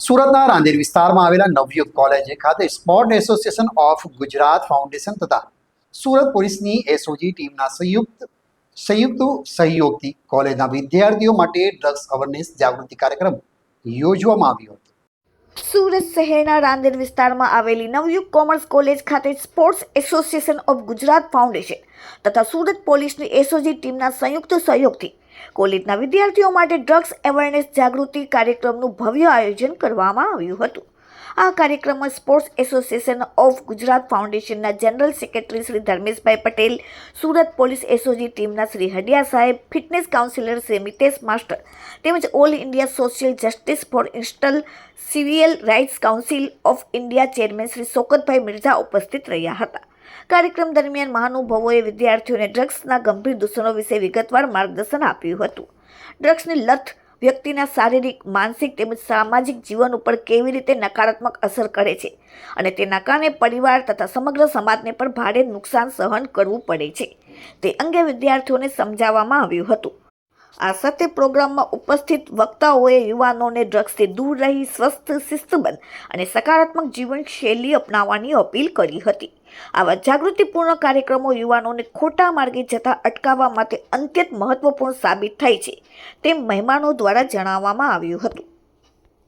સુરતના રાંદેર વિસ્તારમાં આવેલા નવયુગ કોલેજ ખાતે sport association of Gujarat foundation તથા સુરત પોલીસની એસઓજી ટીમના સંયુક્ત સંયુક્ત સહયોગથી કોલેજના વિદ્યાર્થીઓ માટે ડ્રગ્સ અવેરનેસ જાગૃતિ કાર્યક્રમ યોજવામાં આવ્યો હતો. સુરત શહેરના રાંદેર વિસ્તારમાં આવેલી નવયુગ કોમર્સ કોલેજ ખાતે sports association of Gujarat foundation તથા સુરત પોલીસની એસઓજી ટીમના સંયુક્ત સહયોગથી કોલેજના વિદ્યાર્થીઓ માટે ડ્રગ્સ અવેરનેસ જાગૃતિ કાર્યક્રમનું ભવ્ય આયોજન કરવામાં આવ્યું હતું. આ કાર્યક્રમમાં સ્પોર્ટ્સ એસોસિએશન ઓફ ગુજરાત ફાઉન્ડેશનના general secretary Shri Dharmeshbhai Patel, Surat police SOG ટીમના શ્રી હડિયા સાહેબ, fitness councillor Shri Mitesh master તેમજ all India social justice for install civil rights council of India chairman Shri Shaukatbhai Mirza ઉપસ્થિત રહ્યા હતા. કાર્યક્રમ દરમિયાન મહાનુભાવોએ વિદ્યાર્થીઓને ડ્રગ્સના ગંભીર દૂષણો વિશે વિગતવાર માર્ગદર્શન આપ્યું હતું. ડ્રગ્સની લત વ્યક્તિના શારીરિક, માનસિક તેમજ સામાજિક જીવન ઉપર કેવી રીતે નકારાત્મક અસર કરે છે અને તેના કારણે પરિવાર તથા સમગ્ર સમાજને પણ ભારે નુકસાન સહન કરવું પડે છે. તે અંગે વિદ્યાર્થીઓને સમજાવવામાં આવ્યું હતું. આ સાથે પ્રોગ્રામમાં ઉપસ્થિત વક્તાઓએ યુવાનોને ડ્રગ્સથી દૂર રહી, સ્વસ્થ, શિસ્તબદ્ધ અને સકારાત્મક જીવનશૈલી અપનાવવાની અપીલ કરી હતી. આવા જાગૃતિપૂર્ણ કાર્યક્રમો યુવાનોને ખોટા માર્ગે જતા અટકાવવા માટે અત્યંત મહત્વપૂર્ણ સાબિત થાય છે, તેમ મહેમાનો દ્વારા જણાવવામાં આવ્યું હતું.